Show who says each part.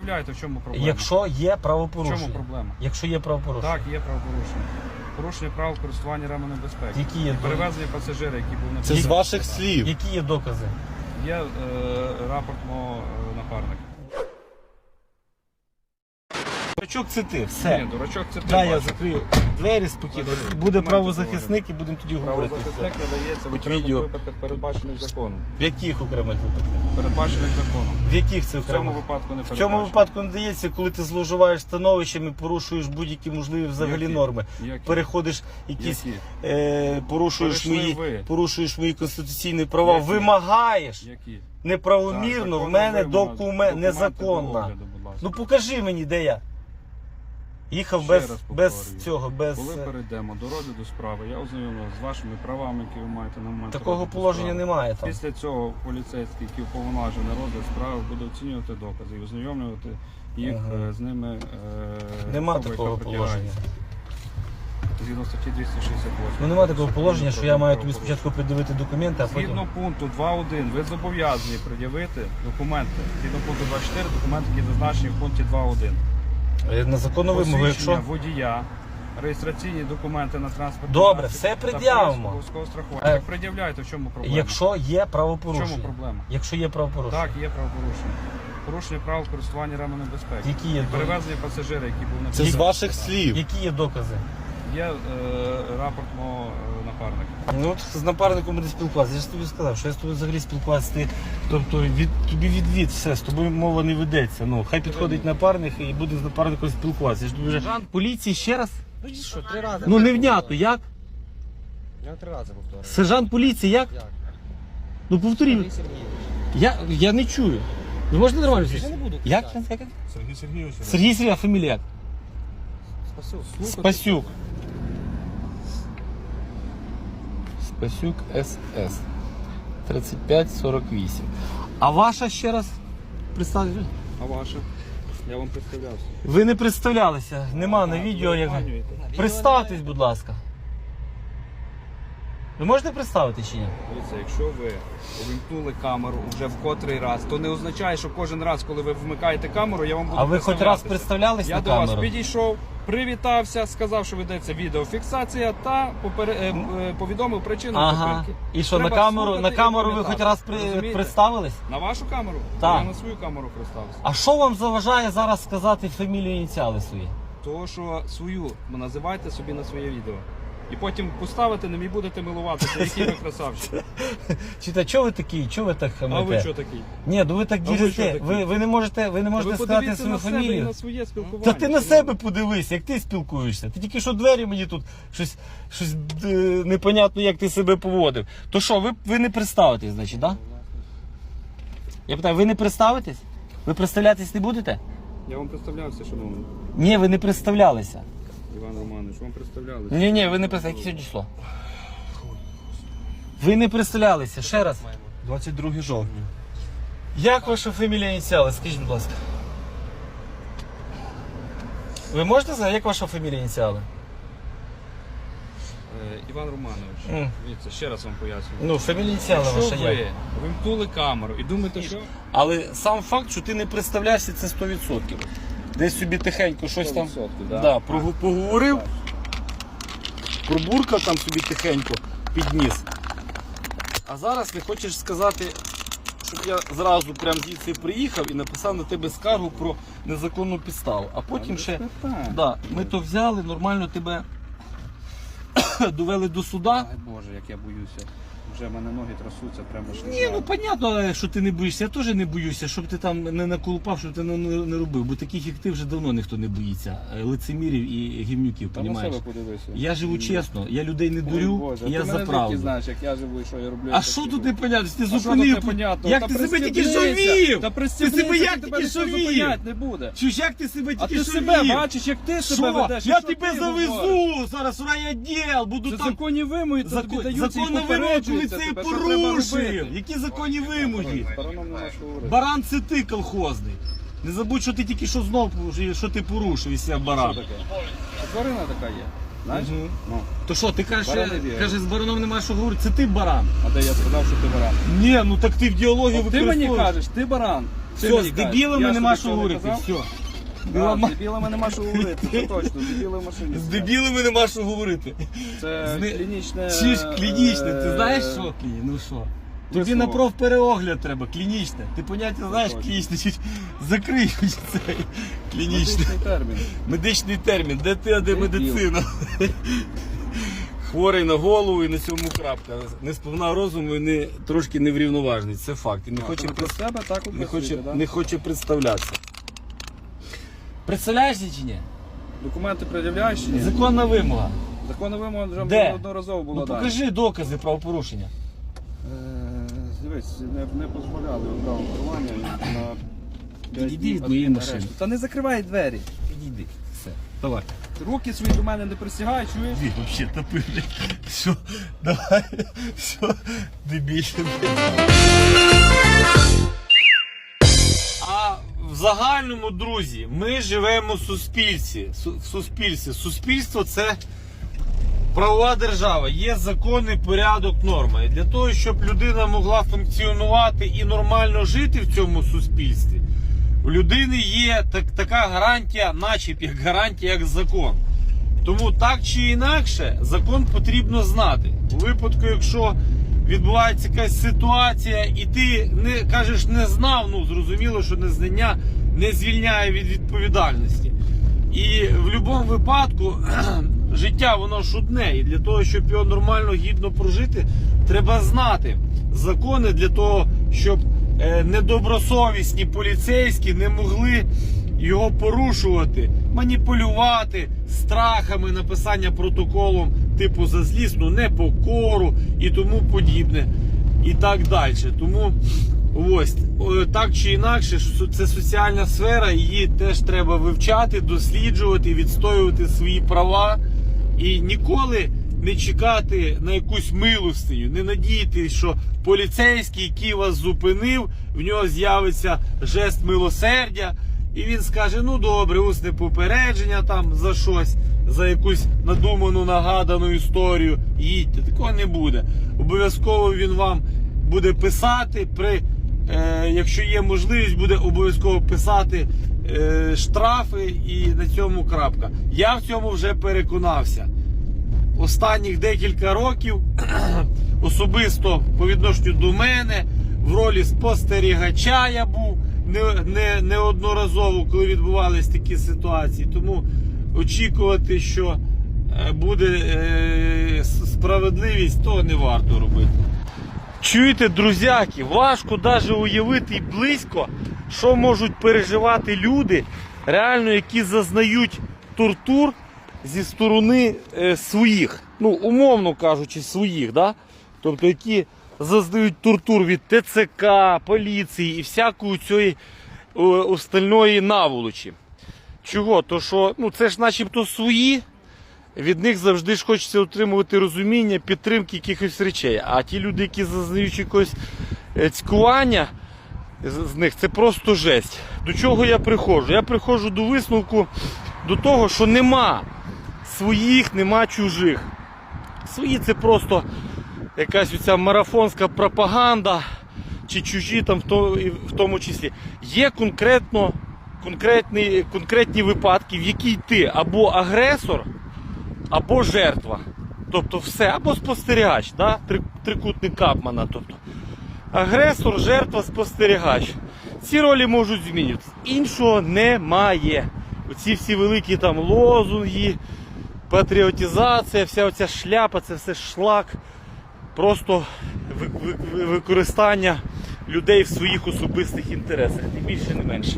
Speaker 1: пред'являєте, в чому проблема?
Speaker 2: Якщо є
Speaker 1: В
Speaker 2: правопорушення.
Speaker 1: чому проблема?
Speaker 2: Якщо є правопорушення.
Speaker 1: Так, є правопорушення. Порушення правил користування ременем безпеки.
Speaker 2: Які є,
Speaker 1: Перевезення пасажира, які був на
Speaker 3: Це з ваших слів.
Speaker 2: які є докази?
Speaker 1: Є е, рапорт мого е, напарника.
Speaker 2: Дурачок це ти, все.
Speaker 1: Ні, дурачок це ти.
Speaker 2: Дай я
Speaker 1: бачиш.
Speaker 2: закрию двері спокійно.
Speaker 1: Закрий.
Speaker 2: Буде
Speaker 1: Документи
Speaker 2: правозахисник і будемо тоді говорити.
Speaker 1: Правозахисник надається в окремих
Speaker 2: відео.
Speaker 1: випадках, передбачених законом.
Speaker 2: В яких окремих випадках?
Speaker 1: Передбачених законом.
Speaker 2: В яких це
Speaker 1: В цьому
Speaker 2: окремих?
Speaker 1: випадку не
Speaker 2: В цьому випадку не дається, коли ти зловживаєш становищем і порушуєш будь-які можливі взагалі
Speaker 1: Які?
Speaker 2: норми.
Speaker 1: Які?
Speaker 2: Переходиш якісь
Speaker 1: Які?
Speaker 2: е, порушуєш
Speaker 1: Перейшли
Speaker 2: мої,
Speaker 1: ви.
Speaker 2: порушуєш мої конституційні права,
Speaker 1: Які?
Speaker 2: вимагаєш
Speaker 1: Які?
Speaker 2: неправомірно
Speaker 1: Так,
Speaker 2: в мене
Speaker 1: вимога.
Speaker 2: документ
Speaker 1: Документи до
Speaker 2: незаконно.
Speaker 1: огляду, будь ласка.
Speaker 2: Ну покажи мені, де я. Їхав
Speaker 1: Ще
Speaker 2: без,
Speaker 1: раз
Speaker 2: без цього, без
Speaker 1: Коли
Speaker 2: е,
Speaker 1: перейдемо до розгляду справи, я ознайомлю з вашими правами, які ви маєте на момент
Speaker 2: такого
Speaker 1: розгляду
Speaker 2: положення
Speaker 1: справи.
Speaker 2: немає там.
Speaker 1: Після цього поліцейський, який уповноважений на розгляд справи, буде оцінювати докази і ознайомлювати їх
Speaker 2: Ага.
Speaker 1: е, з ними. е,
Speaker 2: Нема
Speaker 1: особи, яка
Speaker 2: такого положення.
Speaker 1: притягається. Згідно статті 268.
Speaker 2: Ну немає такого положення, що я маю тобі спочатку придивити документи, а потім.
Speaker 1: Згідно пункту 2.1 ви зобов'язані пред'явити документи. Згідно пункту 24 документи, які зазначені в пункті 2.1.
Speaker 2: На законну вимогу, якщо.
Speaker 1: водія, реєстраційні документи на транспорт.
Speaker 2: Добре, все пред'явимо.
Speaker 1: страхування.
Speaker 2: Е,
Speaker 1: Так пред'являйте, в чому проблема?
Speaker 2: Якщо є
Speaker 1: В
Speaker 2: правопорушення.
Speaker 1: чому проблема?
Speaker 2: Якщо є правопорушення.
Speaker 1: Так, є правопорушення. Порушення прав користування ременем безпеки.
Speaker 2: Які є,
Speaker 1: Перевезення пасажира, який був на
Speaker 3: Це з ваших слів.
Speaker 2: які є докази?
Speaker 1: Є е, рапорт мого е, напарника.
Speaker 2: Ну от з напарником буде спілкуватися. Я ж тобі сказав, що я з тобою взагалі спілкуватися. Ти, тобто від, тобі відвід, все, з тобою мова не ведеться. Ну, хай підходить напарник і буде з напарником спілкуватися. Я ж тобі вже... Жант поліції ще раз.
Speaker 4: Ну і що, три рази?
Speaker 2: Ну невнятно, як?
Speaker 4: Я три рази повторюю.
Speaker 2: Сержант поліції, як?
Speaker 4: Як?
Speaker 2: Ну повторіть. Я, я не чую. Ви можете нормально
Speaker 4: Я не буду
Speaker 2: Як?
Speaker 3: Сергій Сергійович.
Speaker 2: Сергій Сергій, а фамілія як?
Speaker 4: Спасибо.
Speaker 2: Спасюк. Спасюк СС. 3548. А ваша ще раз? Представте.
Speaker 1: А ваше? Я вам представлявся.
Speaker 2: Ви не представлялися. Нема на відео. Як... Представтесь, будь ласка. Ви можете представити чи ні?
Speaker 1: Дивіться, якщо ви увімкнули камеру вже в котрий раз, то не означає, що кожен раз, коли ви вмикаєте камеру, я вам буду
Speaker 2: А ви хоч раз
Speaker 1: представлятися.
Speaker 2: представлялись
Speaker 1: Я
Speaker 2: на
Speaker 1: до вас підійшов, привітався, сказав, що ведеться відеофіксація та попере... е, е, повідомив причину
Speaker 2: Ага.
Speaker 1: зупинки.
Speaker 2: І що на камеру, на камеру ви хоч раз при...
Speaker 1: Розумієте?
Speaker 2: представились?
Speaker 1: На вашу камеру?
Speaker 2: Так.
Speaker 1: Я на свою камеру представився.
Speaker 2: А що вам заважає зараз сказати фамілію ініціали свої?
Speaker 1: То що свою називайте собі на своє відео. І потім поставите ним і будете милуватися, який ви красавчик.
Speaker 2: Чита, чого ви такі? Чого ви так
Speaker 1: А ви що такий?
Speaker 2: Ні, ну ви так
Speaker 1: ви що такі?
Speaker 2: Ви, ви не можете, ви не можете
Speaker 1: ви
Speaker 2: сказати
Speaker 1: подивіться
Speaker 2: свою
Speaker 1: на себе і
Speaker 2: фамілію.
Speaker 1: на своє спілкування.
Speaker 2: Та ти на себе подивись, як ти спілкуєшся. Ти тільки що двері мені тут щось, щось е, непонятно, як ти себе поводив. То що, ви, ви не представитесь, значить, так? Да? Я питаю, ви не представитесь? Ви представлятись не будете?
Speaker 1: Я вам представлявся, шановний
Speaker 2: Ні, ви не представлялися.
Speaker 1: Іван Романович, вам представлялися.
Speaker 2: Ні, ні, ви не представлялися. Яке сьогодні число? Ви не представлялися. Ще раз.
Speaker 3: 22 жовтня.
Speaker 2: Як ваша фамілія ініціали? Скажіть, будь ласка. Ви можете сказати, як ваша фамілія ініціали?
Speaker 1: Е, Іван Романович,
Speaker 2: М.
Speaker 1: дивіться, ще раз вам пояснюю.
Speaker 2: Ну, фамілія ініціали
Speaker 1: Якщо
Speaker 2: ваша
Speaker 1: ви
Speaker 2: є.
Speaker 1: вимкнули камеру і думаєте, що
Speaker 2: Але сам факт, що ти не представлявся, це 100%. Десь собі тихенько щось там
Speaker 1: 100%, да?
Speaker 2: да, прогу- поговорив, пробуркав там собі тихенько, підніс. А зараз ти хочеш сказати, щоб я зразу прям звідси приїхав і написав на тебе скаргу про незаконну підставу. А потім ще да, ми то взяли, нормально тебе довели до суда.
Speaker 1: Ай Боже, як я боюся. Вже в мене ноги трясуться прямо що.
Speaker 2: Ні, ну понятно, що ти не боїшся. Я теж не боюся, щоб ти там не наколупав, щоб ти не, не, не робив. Бо таких як ти вже давно ніхто не боїться. Е, Лицемірів і гівнюків,
Speaker 1: Та на
Speaker 2: понімаєш?
Speaker 1: себе подивися.
Speaker 2: Я живу чесно, я людей не
Speaker 1: Ой,
Speaker 2: дурю,
Speaker 1: Боже,
Speaker 2: я
Speaker 1: ти
Speaker 2: за
Speaker 1: мене
Speaker 2: правду.
Speaker 1: знаєш, як я живу і що я роблю.
Speaker 2: А що тут непонятно? Ти
Speaker 1: А що
Speaker 2: зупинив?
Speaker 1: непонятно?
Speaker 2: Як
Speaker 1: Та
Speaker 2: ти себе тільки
Speaker 1: пристібнися!
Speaker 2: шовів?
Speaker 1: Та
Speaker 2: Ти
Speaker 1: пристібнися,
Speaker 2: себе як
Speaker 1: тебе
Speaker 2: тільки
Speaker 1: ніхто
Speaker 2: шовів?
Speaker 1: зупиняти не буде.
Speaker 2: Чуєш, як ти себе
Speaker 1: А
Speaker 2: тільки
Speaker 1: ти себе бачиш, як ти себе
Speaker 2: Що?
Speaker 1: ведеш. і
Speaker 2: Я
Speaker 1: що
Speaker 2: тебе завезу зараз в райвідділ, буду
Speaker 1: Це
Speaker 2: там
Speaker 1: законні вимоги, тобі
Speaker 2: Закон,
Speaker 1: і
Speaker 2: вимоги, коли
Speaker 1: попереджуються
Speaker 2: це порушив. Які законні вимоги? Баран це ти колхозний. Не забудь, що ти тільки що знов що ти порушив із себе баран.
Speaker 1: Тварина така є. Знаєш?
Speaker 2: Мгм.
Speaker 1: Ну.
Speaker 2: То що, ти кажеш,
Speaker 1: Баран не бігає.
Speaker 2: каже, з бараном немає що говорити, це ти баран.
Speaker 1: А де я сказав, що ти баран?
Speaker 2: Ні, ну так ти в діалогі
Speaker 1: От ти мені кажеш, ти баран. Ти
Speaker 2: Все,
Speaker 1: мені
Speaker 2: з
Speaker 1: кажеш,
Speaker 2: дебілами
Speaker 1: я
Speaker 2: нема
Speaker 1: собі
Speaker 2: що
Speaker 1: цього не
Speaker 2: говорити.
Speaker 1: казав?
Speaker 2: Все. Біла
Speaker 1: з дебілами нема що говорити, це точно, дебіли в машині.
Speaker 2: З
Speaker 1: сидять.
Speaker 2: дебілами нема що говорити.
Speaker 1: Це
Speaker 2: з не-
Speaker 1: клінічне...
Speaker 2: Чи ж клінічне, ти
Speaker 1: е,
Speaker 2: знаєш що? Клі- Ну що? Тобі
Speaker 1: висновок.
Speaker 2: на профпереогляд треба, клінічне. Ти поняття знаєш
Speaker 1: точно.
Speaker 2: клінічне, чи закрий цей клінічне.
Speaker 1: Медичний термін.
Speaker 2: Медичний термін, де ти, а де
Speaker 1: Дебіл.
Speaker 2: медицина? Хворий на голову і на цьому крапка. Не сповна розуму і не, трошки неврівноважний. Це факт. І не хоче,
Speaker 1: про
Speaker 2: прис-
Speaker 1: себе так
Speaker 2: не хоче, не хоче представлятися. Представляєшся чи ні?
Speaker 1: Документи пред'являєш чи ні?
Speaker 2: Законна вимога.
Speaker 1: Законна вимога вже
Speaker 2: Де?
Speaker 1: неодноразово була
Speaker 2: Ну
Speaker 1: дана.
Speaker 2: покажи докази правопорушення.
Speaker 1: Е, Дивись, не, не дозволяли право керування на п'ять
Speaker 2: Підійди
Speaker 1: днів
Speaker 2: від моєї машини.
Speaker 1: Та не закривай двері.
Speaker 2: Підійди. Все. Давай.
Speaker 1: Руки свої до мене не присягай, чуєш?
Speaker 2: Иди, вообще блядь. Все, давай, все, дебільне. А в загальному, друзі, ми живемо в суспільстві. В суспільстві. Суспільство це правова держава. Є закони, порядок, норма. І для того, щоб людина могла функціонувати і нормально жити в цьому суспільстві, у людини є так, така гарантія, начеб як гарантія, як закон. Тому так чи інакше закон потрібно знати. У випадку, якщо відбувається якась ситуація, і ти не кажеш не знав, ну зрозуміло, що незнання не звільняє від відповідальності. І в будь-якому випадку життя воно ж одне, і для того, щоб його нормально гідно прожити, треба знати закони для того, щоб е, недобросовісні поліцейські не могли його порушувати, маніпулювати страхами написання протоколу типу за злісну непокору і тому подібне. І так далі. Тому ось так чи інакше, це соціальна сфера, її теж треба вивчати, досліджувати, відстоювати свої права і ніколи не чекати на якусь милостиню, не надіятись, що поліцейський, який вас зупинив, в нього з'явиться жест милосердя, і він скаже: ну добре, усне попередження там за щось, за якусь надуману, нагадану історію. Їдьте, такого не буде. Обов'язково він вам буде писати при. Е, якщо є можливість, буде обов'язково писати е, штрафи і на цьому крапка. Я в цьому вже переконався. Останніх декілька років особисто по відношенню до мене в ролі спостерігача я був не, не, неодноразово, коли відбувались такі ситуації. Тому очікувати, що е, буде е, справедливість, то не варто робити. Чуєте, друзяки, важко навіть уявити близько, що можуть переживати люди, реально, які зазнають тортур зі сторони е, своїх, ну, умовно кажучи, своїх, да? тобто які зазнають тортур від ТЦК, поліції і всякої цієї остальної наволочі. Чого? То що ну, це ж начебто свої, від них завжди ж хочеться отримувати розуміння, підтримки якихось речей. А ті люди, які зазнають якогось е, цькування з, них, це просто жесть. До чого я приходжу? Я приходжу до висновку до того, що нема своїх, нема чужих. Свої це просто якась оця марафонська пропаганда, чи чужі там в тому числі. Є конкретно, конкретні, конкретні випадки, в якій ти або агресор, або жертва. Тобто все, або спостерігач, да? Три- трикутник Капмана. Тобто. Агресор, жертва, спостерігач. Ці ролі можуть змінюватися. Іншого немає. Оці всі великі там лозунги, патріотизація, вся оця шляпа, це все шлак. Просто ви- ви- ви- використання людей в своїх особистих інтересах, не більше, не менше.